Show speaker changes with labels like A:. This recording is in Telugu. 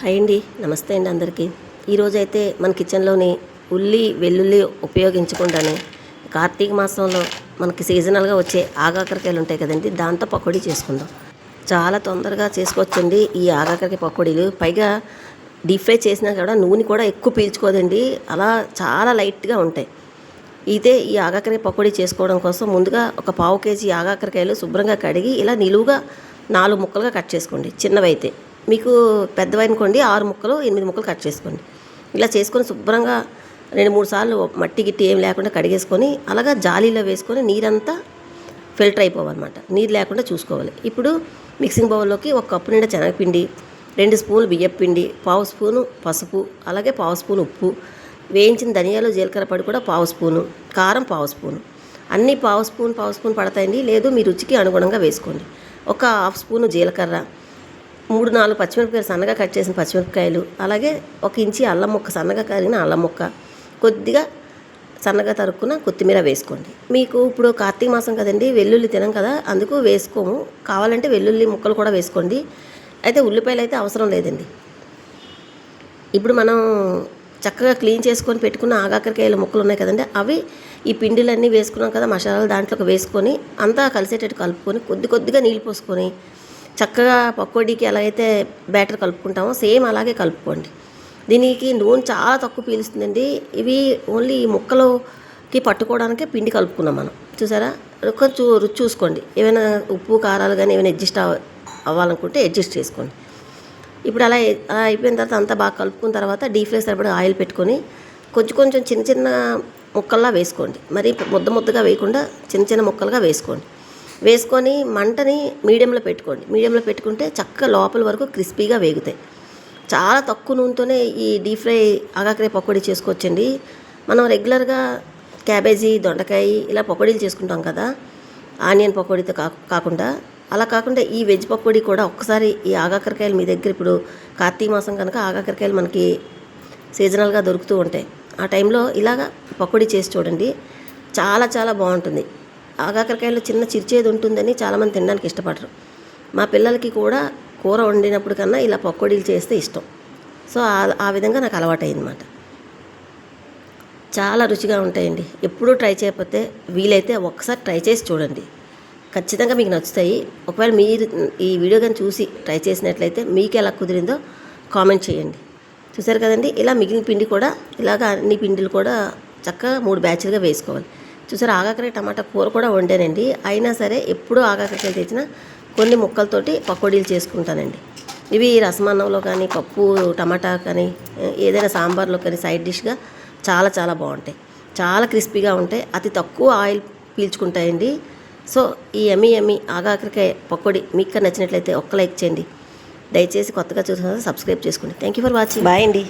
A: హాయ్ అండి. నమస్తే అండి అందరికీ. ఈరోజైతే మన కిచెన్లోని ఉల్లి వెల్లుల్లి ఉపయోగించకుండానే కార్తీక మాసంలో మనకి సీజనల్గా వచ్చే ఆగాకరకాయలు ఉంటాయి కదండి దాంతో పకోడీ చేసుకుందాం. చాలా తొందరగా చేసుకోవచ్చండి ఈ ఆగాకరకాయ పకోడీలు. పైగా డీప్ ఫ్రై చేసినా కూడా నూనె కూడా ఎక్కువ పీల్చుకోదండి అలా చాలా లైట్గా ఉంటాయి. ఇదే ఈ ఆగాకరకాయ పకోడీ చేసుకోవడం కోసం ముందుగా ఒక పావు కేజీ ఆగాకరకాయలు శుభ్రంగా కడిగి ఇలా నిలువుగా నాలుగు ముక్కలుగా కట్ చేసుకోండి చిన్నవైతే. మీకు పెద్దవనుకోండి ఆరు ముక్కలు ఎనిమిది ముక్కలు కట్ చేసుకోండి. ఇలా చేసుకొని శుభ్రంగా రెండు మూడు సార్లు మట్టి గిట్టి ఏం లేకుండా కడిగేసుకొని అలాగా జాలీలో వేసుకొని నీరంతా ఫిల్టర్ అయిపోవాలన్నమాట. నీరు లేకుండా చూసుకోవాలి. ఇప్పుడు మిక్సింగ్ బౌల్లోకి ఒక కప్పు నిండా శనగపిండి రెండు స్పూన్లు బియ్యం పిండి పావు స్పూను పసుపు అలాగే పావు స్పూన్ ఉప్పు వేయించిన ధనియాలు జీలకర్ర పడి కూడా పావు స్పూను కారం పావు స్పూను. అన్నీ పావు స్పూన్ పావు స్పూన్ పడతాయండి. లేదు మీ రుచికి అనుగుణంగా వేసుకోండి. ఒక హాఫ్ స్పూను జీలకర్ర మూడు నాలుగు పచ్చిమిరపకాయలు సన్నగా కట్ చేసిన పచ్చిమిరపకాయలు అలాగే ఒక ఇంచి అల్లం ముక్క సన్నగా కరిగిన అల్లం ముక్క కొద్దిగా సన్నగా తరుక్కున కొత్తిమీర వేసుకోండి. మీకు ఇప్పుడు కార్తీక మాసం కదండి వెల్లుల్లి తినం కదా అందుకు వేసుకోము. కావాలంటే వెల్లుల్లి ముక్కలు కూడా వేసుకోండి. అయితే ఉల్లిపాయలు అయితే అవసరం లేదండి. ఇప్పుడు మనం చక్కగా క్లీన్ చేసుకొని పెట్టుకున్న ఆగాకరకాయల ముక్కలు ఉన్నాయి కదండి అవి ఈ పిండిలన్నీ వేసుకున్నాం కదా మసాలాలు దాంట్లోకి వేసుకొని అంతా కలిసేటట్టు కలుపుకొని కొద్ది కొద్దిగా నీళ్ళు పోసుకొని చక్కగా పకోడీకి ఎలాగైతే బ్యాటర్ కలుపుకుంటామో సేమ్ అలాగే కలుపుకోండి. దీనికి నూనె చాలా తక్కువ పీలుస్తుందండి. ఇవి ఓన్లీ ఈ ముక్కలోకి పట్టుకోవడానికే పిండి కలుపుకున్నాం మనం. చూసారా? కొంచెం రుచి చూసుకోండి. ఏమైనా ఉప్పు కారాలు కానీ ఏమైనా అడ్జస్ట్ అవ అవ్వాలనుకుంటే అడ్జస్ట్ చేసుకోండి. ఇప్పుడు అలా అలా అయిపోయిన తర్వాత అంతా బాగా కలుపుకున్న తర్వాత డీప్ ఫ్రై సరిపడా ఆయిల్ పెట్టుకొని కొంచెం కొంచెం చిన్న చిన్న ముక్కల్లా వేసుకోండి. మరి ముద్ద ముద్దగా వేయకుండా చిన్న చిన్న ముక్కలుగా వేసుకోండి. వేసుకొని మంటని మీడియంలో పెట్టుకోండి. మీడియంలో పెట్టుకుంటే చక్కగా లోపల వరకు క్రిస్పీగా వేగుతాయి. చాలా తక్కువ నూనెతోనే ఈ డీప్ ఫ్రై ఆగాకరే పకోడీ చేసుకోవచ్చండి. మనం రెగ్యులర్గా క్యాబేజీ దొండకాయ ఇలా పకోడీలు చేసుకుంటాం కదా ఆనియన్ పకోడీతో కా కాకుండా. అలా కాకుండా ఈ వెజ్ పకోడీ కూడా ఒక్కసారి ఈ ఆగాకరకాయలు మీ దగ్గర ఇప్పుడు కార్తీక మాసం కనుక ఆగాకరకాయలు మనకి సీజనల్గా దొరుకుతూ ఉంటాయి. ఆ టైంలో ఇలాగా పకోడీ చేసి చూడండి. చాలా చాలా బాగుంటుంది. ఆగాకరకాయలో చిన్న చిరిచేది ఉంటుందని చాలామంది తినడానికి ఇష్టపడరు. మా పిల్లలకి కూడా కూర వండినప్పుడు కన్నా ఇలా పకోడీలు చేస్తే ఇష్టం. సో ఆ- విధంగా నాకు అలవాటైందన్నమాట. చాలా రుచిగా ఉంటాయండి. ఎప్పుడూ ట్రై చేయకపోతే వీలైతే ఒకసారి ట్రై చేసి చూడండి. ఖచ్చితంగా మీకు నచ్చుతాయి. ఒకవేళ మీరు ఈ వీడియో కానీ చూసి ట్రై చేసినట్లయితే మీకు ఎలా కుదిరిందో కామెంట్ చేయండి. చూసారు కదండి? ఇలా మిగిలిన పిండి కూడా ఇలాగ అన్ని పిండిలు కూడా చక్కగా మూడు బ్యాచ్లుగా వేసుకోవాలి. చూసారు? ఆగాకరే టమాటా కూర కూడా వండానండి. అయినా సరే ఎప్పుడూ ఆగాకరకాయలు తెచ్చిన కొన్ని ముక్కలతోటి పకోడీలు చేసుకుంటానండి. ఇవి రసమన్నంలో కానీ పప్పు టమాటా కానీ ఏదైనా సాంబార్లో కానీ సైడ్ డిష్గా చాలా చాలా బాగుంటాయి. చాలా క్రిస్పీగా ఉంటాయి. అతి తక్కువ ఆయిల్ పీల్చుకుంటాయండి. సో ఈ ఎమ్మి ఎమ్మి ఆగాకరకాయ పకోడీ మీకు నచ్చినట్లయితే ఒక్క లైక్ చేయండి. దయచేసి కొత్తగా చూసిన సబ్స్క్రైబ్ చేసుకోండి. Thank you for watching. Bye అండి.